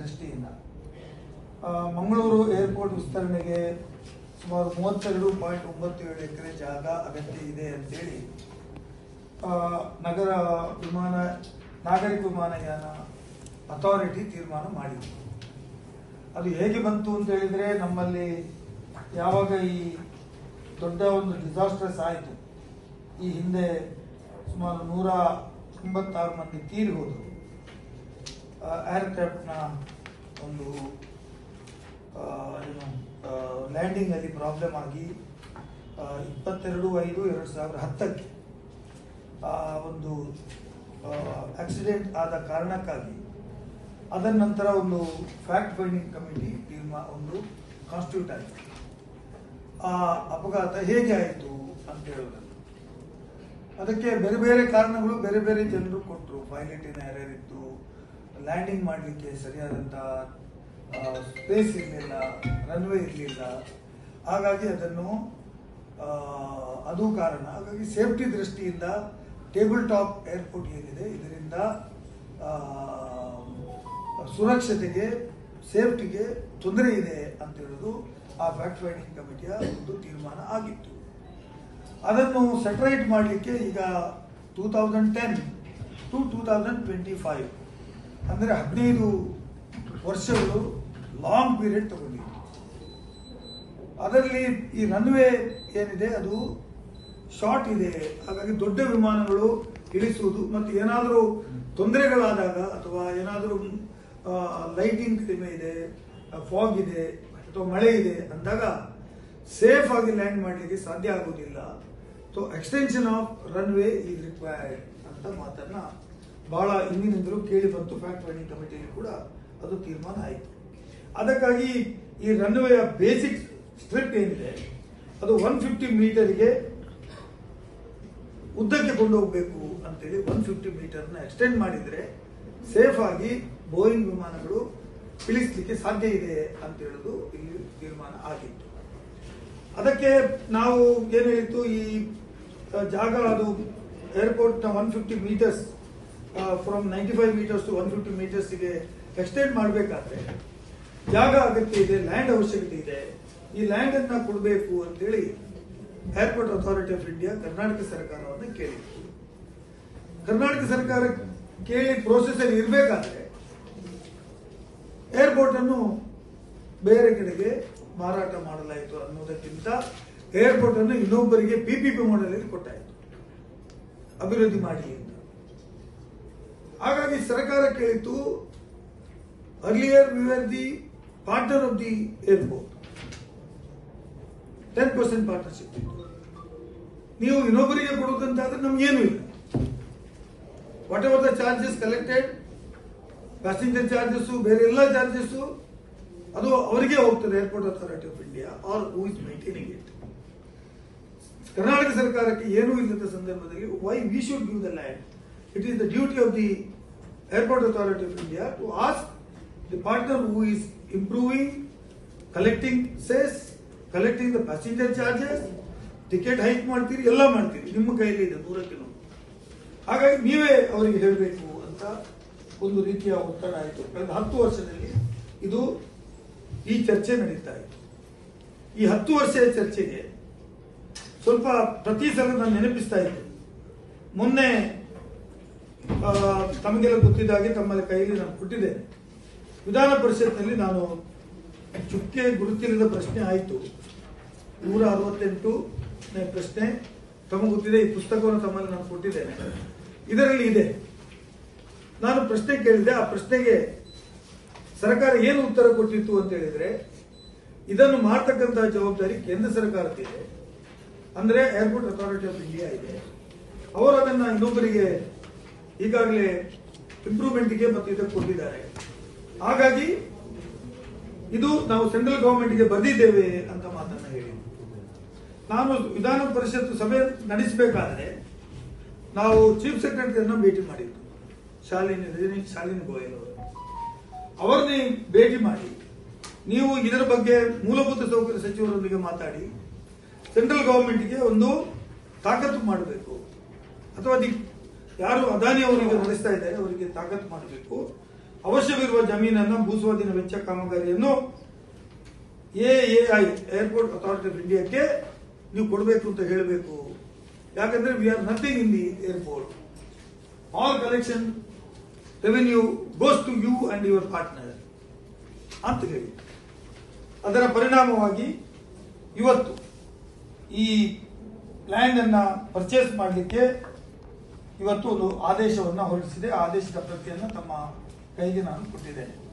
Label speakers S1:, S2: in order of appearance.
S1: ದೃಷ್ಟಿಯಿಂದ. ಮಂಗಳೂರು ಏರ್ಪೋರ್ಟ್ ವಿಸ್ತರಣೆಗೆ ಸುಮಾರು ಮೂವತ್ತೆರಡು ಪಾಯಿಂಟ್ ಒಂಬತ್ತು ಏಳು ಎಕರೆ ಜಾಗ ಅಗತ್ಯ ಇದೆ ಅಂತೇಳಿ ನಗರ ವಿಮಾನ, ನಾಗರಿಕ ವಿಮಾನಯಾನ ಅಥಾರಿಟಿ ತೀರ್ಮಾನ ಮಾಡಿದೆ. ಅದು ಹೇಗೆ ಬಂತು ಅಂತ ಹೇಳಿದ್ರೆ, ನಮ್ಮಲ್ಲಿ ಯಾವಾಗ ಈ ದೊಡ್ಡ ಒಂದು ಡಿಸಾಸ್ಟ್ರಸ್ ಆಯಿತು. ಈ ಹಿಂದೆ ಸುಮಾರು ನೂರ ಎಂಬತ್ತಾರು ಮಂದಿ ತೀರಿ ಹೋದರು. ಏರ್ಕ್ರಾಫ್ಟ್ನ ಒಂದು ಏನು ಲ್ಯಾಂಡಿಂಗಲ್ಲಿ ಪ್ರಾಬ್ಲಮ್ ಆಗಿ ಇಪ್ಪತ್ತೆರಡು, ಐದು, ಎರಡು ಸಾವಿರ ಹತ್ತಕ್ಕೆ, ಆ, ಒಂದು ಆಕ್ಸಿಡೆಂಟ್ ಆದ ಕಾರಣಕ್ಕಾಗಿ, ಅದರ ನಂತರ ಒಂದು ಫ್ಯಾಕ್ಟ್ ಫೈಂಡಿಂಗ್ ಕಮಿಟಿ ತೀರ್ಮಾನ ಒಂದು ಕಾನ್ಸ್ಟಿಟ್ಯೂಟ್ ಆಯಿತು. ಆ ಅಪಘಾತ ಹೇಗೆ ಆಯಿತು ಅಂತ ಹೇಳೋದನ್ನು ಅದಕ್ಕೆ ಬೇರೆ ಬೇರೆ ಕಾರಣಗಳು, ಬೇರೆ ಬೇರೆ ಜನರು ಕೊಟ್ಟರು. ಪೈಲಟಿನ ಯಾರ್ಯಾರಿತ್ತು ಲ್ಯಾಂಡಿಂಗ್ ಮಾಡಲಿಕ್ಕೆ ಸರಿಯಾದಂಥ ಸ್ಪೇಸ್ ಇರಲಿಲ್ಲ ರನ್ವೇ ಇರಲಿಲ್ಲ. ಹಾಗಾಗಿ ಅದನ್ನು ಅದು ಕಾರಣ. ಹಾಗಾಗಿ ಸೇಫ್ಟಿ ದೃಷ್ಟಿಯಿಂದ ಟೇಬಲ್ ಟಾಪ್ ಏರ್ಪೋರ್ಟ್ ಏನಿದೆ, ಇದರಿಂದ ಸುರಕ್ಷತೆಗೆ ಸೇಫ್ಟಿಗೆ ತೊಂದರೆ ಇದೆ ಅಂತ ಹೇಳೋದು ಆ ಫ್ಯಾಕ್ಟ್ ಫೈಂಡಿಂಗ್ ಕಮಿಟಿಯ ಒಂದು ತೀರ್ಮಾನ ಆಗಿತ್ತು. ಅದನ್ನು ಸೆಪರೇಟ್ ಮಾಡಲಿಕ್ಕೆ ಈಗ two thousand ten to two thousand twenty five ಅಂದರೆ ಹದಿನೈದು ವರ್ಷಗಳು ಲಾಂಗ್ ಪೀರಿಯಡ್ ತಗೊಂಡಿದೆ ಅದರಲ್ಲಿ ಈ ರನ್ವೇ ಏನಿದೆ, ಅದು ಶಾರ್ಟ್ ಇದೆ. ಹಾಗಾಗಿ ದೊಡ್ಡ ವಿಮಾನಗಳು ಇಳಿಸುವುದು ಮತ್ತು ಏನಾದರೂ ತೊಂದರೆಗಳಾದಾಗ ಅಥವಾ ಏನಾದರೂ ಲೈಟಿಂಗ್ ಕಡಿಮೆ ಇದೆ ಫಾಗ್ ಇದೆ, ಅಥವಾ ಮಳೆ ಇದೆ ಅಂದಾಗ ಸೇಫ್ ಆಗಿ ಲ್ಯಾಂಡ್ ಮಾಡಲಿಕ್ಕೆ ಸಾಧ್ಯ ಆಗುವುದಿಲ್ಲ. So extension of runway is required ಅಂತ ಮಾತನ್ನ ಬಹಳ ಹಿಂದಿನಿಂದಲೂ ಕೇಳಿ ಬಂತು ಫ್ಯಾಕ್ಟ್ ಫೈಂಡಿಂಗ್ ಕಮಿಟಿಯಲ್ಲಿ ಕೂಡ ಅದು ತೀರ್ಮಾನ ಆಯಿತು. ಅದಕ್ಕಾಗಿ ಈ ರನ್ವೇಯ ಬೇಸಿಕ್ ಸ್ಟ್ರಿಪ್ ಏನಿದೆ, ಅದು ಒನ್ ಫಿಫ್ಟಿ ಮೀಟರ್ಗೆ ಉದ್ದಕ್ಕೆ ಕೊಂಡೋಗಬೇಕು ಅಂತೇಳಿ ಒನ್ ಫಿಫ್ಟಿ ಮೀಟರ್ನ ಎಕ್ಸ್ಟೆಂಡ್ ಮಾಡಿದರೆ ಸೇಫ್ ಆಗಿ ಬೋಯಿಂಗ್ ವಿಮಾನಗಳು ಇಳಿಸ್ಲಿಕ್ಕೆ ಸಾಧ್ಯ ಇದೆ ಅಂತ ಹೇಳೋದು ಇಲ್ಲಿ ತೀರ್ಮಾನ ಆಗಿತ್ತು. ಅದಕ್ಕೆ ನಾವು ಏನು ಹೇಳಿತ್ತು ಈ ಜಾಗ ಅದು ಏರ್ಪೋರ್ಟ್ನ one fifty metres from ninety five metres to one fifty ಮೀಟರ್ಸ್ಗೆ extend ಮಾಡಬೇಕಾದ್ರೆ ಜಾಗ ಅಗತ್ಯ ಇದೆ ಲ್ಯಾಂಡ್ ಅವಶ್ಯಕತೆ ಇದೆ. ಈ ಲ್ಯಾಂಡ್ ಅನ್ನ ಕೊಡಬೇಕು ಅಂತೇಳಿ airport authority of India Karnataka ಸರ್ಕಾರವನ್ನು ಕೇಳಿತ್ತು ಕರ್ನಾಟಕ ಸರ್ಕಾರ ಕೇಳಿ ಪ್ರೋಸೆಸ್ ಅಲ್ಲಿ ಇರಬೇಕಾದ್ರೆ ಏರ್ಪೋರ್ಟ್ ಅನ್ನು ಬೇರೆ ಕಡೆಗೆ ಮಾರಾಟ ಮಾಡಲಾಯಿತು ಅನ್ನೋದಕ್ಕಿಂತ ಏರ್ಪೋರ್ಟ್ ಅನ್ನು ಇನ್ನೊಬ್ಬರಿಗೆ ಪಿಪಿಪಿ ಮಾಡಲಲ್ಲಿ ಕೊಟ್ಟಾಯಿತು. ಅಭಿವೃದ್ಧಿ ಮಾಡಿ ಅಂತ. ಹಾಗಾಗಿ ಸರ್ಕಾರ ಕೇಳಿತು earlier we the partner of the airport ten percent partnership ನೀವು ಇನ್ನೊಬ್ಬರಿಗೆ ಕೊಡೋದಂತಾದ್ರೆ ನಮ್ಗೇನು ಇಲ್ಲ. Whatever the charges collected passenger charges ಬೇರೆ ಎಲ್ಲ ಚಾರ್ಜಸ್ ಅದು ಅವರಿಗೆ ಹೋಗ್ತದೆ airport authority of India are who is maintaining it Karnataka ಸರ್ಕಾರಕ್ಕೆ ಏನೂ ಇಲ್ಲದ ಸಂದರ್ಭದಲ್ಲಿ why we should give the land it is the duty of the airport authority of India to ask the partner who is improving collecting cess collecting the passenger charges ticket hike ಮಾಡ್ತೀರಿ, ಎಲ್ಲ ಮಾಡ್ತೀರಿ. ನಿಮ್ಮ ಕೈಯಲ್ಲಿ ಇದೆ, ನೂರಕ್ಕೆ ನೂರು. ಹಾಗಾಗಿ ನೀವೇ ಅವರಿಗೆ ಹೇಳಬೇಕು ಅಂತ ಒಂದು ರೀತಿಯ ಒತ್ತಡ ಆಯಿತು. ಕಳೆದ ಹತ್ತು ವರ್ಷದಲ್ಲಿ ಇದು ಈ ಚರ್ಚೆ ನಡೀತಾ ಇತ್ತು. ಈ ಹತ್ತು ವರ್ಷದ ಚರ್ಚೆಗೆ ಸ್ವಲ್ಪ ಪ್ರತಿ ಸಲ ನಾನು ನೆನಪಿಸ್ತಾ ಇದ್ದೆ. ಮೊನ್ನೆ ತಮಗೆಲ್ಲ ಗೊತ್ತಿದ್ದಾಗೆ ತಮ್ಮ ಕೈಯಲ್ಲಿ ನಾನು ಕೊಟ್ಟಿದ್ದೇನೆ ವಿಧಾನ ಪರಿಷತ್ನಲ್ಲಿ ನಾನು ಚುಕ್ಕೆ ಗುರುತಿಲ್ಲದ ಪ್ರಶ್ನೆ ಆಯಿತು. ನೂರ ಅರವತ್ತೆಂಟು ಪ್ರಶ್ನೆ. ತಮಗೆ ಗೊತ್ತಿದೆ, ಈ ಪುಸ್ತಕವನ್ನು ತಮ್ಮಲ್ಲಿ ನಾನು ಕೊಟ್ಟಿದ್ದೇನೆ ಇದರಲ್ಲಿ ಇದೆ. ನಾನು ಪ್ರಶ್ನೆ ಕೇಳಿದೆ, ಆ ಪ್ರಶ್ನೆಗೆ ಸರ್ಕಾರ ಏನು ಉತ್ತರ ಕೊಟ್ಟಿತ್ತು ಅಂತ ಹೇಳಿದ್ರೆ, ಇದನ್ನು ಮಾಡ್ತಕ್ಕಂತಹ ಜವಾಬ್ದಾರಿ ಕೇಂದ್ರ ಸರ್ಕಾರಕ್ಕಿದೆ ಅಂದ್ರೆ ಏರ್ಪೋರ್ಟ್ ಅಥಾರಿಟಿ ಆಫ್ ಇಂಡಿಯಾ ಇದೆ. ಅವರು ಅದನ್ನು ಇನ್ನೊಬ್ಬರಿಗೆ ಈಗಾಗಲೇ ಇಂಪ್ರೂವ್ಮೆಂಟ್ಗೆ ಮತ್ತು ಇದಕ್ಕೆ ಕೊಟ್ಟಿದ್ದಾರೆ. ಹಾಗಾಗಿ ಇದು ನಾವು ಸೆಂಟ್ರಲ್ ಗವರ್ಮೆಂಟ್ಗೆ ಬರೆದಿದ್ದೇವೆ ಅಂತ ಮಾತನ್ನ ಹೇಳಿ. ನಾನು ವಿಧಾನ ಪರಿಷತ್ ಸಭೆ ನಡೆಸಬೇಕಾದ್ರೆ ನಾವು ಚೀಫ್ ಸೆಕ್ರೆಟರಿಯನ್ನು ಭೇಟಿ ಮಾಡಿದ್ದು, ಶಾಲಿನಿ ರಜನಿ, ಶಾಲಿನಿ ಗೋಯಲ್ ಅವರು. ಅವರನ್ನೇ ಭೇಟಿ ಮಾಡಿ ನೀವು ಇದರ ಬಗ್ಗೆ ಮೂಲಭೂತ ಸೌಕರ್ಯ ಸಚಿವರೊಂದಿಗೆ ಮಾತಾಡಿ ಸೆಂಟ್ರಲ್ ಗವರ್ಮೆಂಟ್ಗೆ ಒಂದು ತಾಕತ್ತು ಮಾಡಬೇಕು. ಅಥವಾ ದಿ ಯಾರು ಅದಾನಿ ಅವರಿಗೆ ನಡೆಸ್ತಾ ಇದ್ದಾರೆ, ಅವರಿಗೆ ತಾಕತ್ತು ಮಾಡಬೇಕು. ಅವಶ್ಯವಿರುವ ಜಮೀನನ್ನು ಭೂಸ್ವಾಧೀನ ವೆಚ್ಚ ಕಾಮಗಾರಿಯನ್ನು ಎಐ ಏರ್ಪೋರ್ಟ್ ಅಥಾರಿಟಿ ಆಫ್ ಇಂಡಿಯಾಕ್ಕೆ ನೀವು ಕೊಡಬೇಕು ಅಂತ ಹೇಳಬೇಕು. ಯಾಕಂದ್ರೆ we are nothing in the airport all collection revenue goes to you and your partner ಅಂತ ಹೇಳಿ. ಅದರ ಪರಿಣಾಮವಾಗಿ ಇವತ್ತು ಈ ಲ್ಯಾಂಡ್ ಅನ್ನ ಪರ್ಚೇಸ್ ಮಾಡಲಿಕ್ಕೆ ಇವತ್ತು ಒಂದು ಆದೇಶವನ್ನು ಹೊರಡಿಸಿದೆ. ಆದೇಶದ ಪ್ರತಿಯನ್ನು ತಮ್ಮ ಕೈಗೆ ನಾನು ಕೊಟ್ಟಿದ್ದೇನೆ.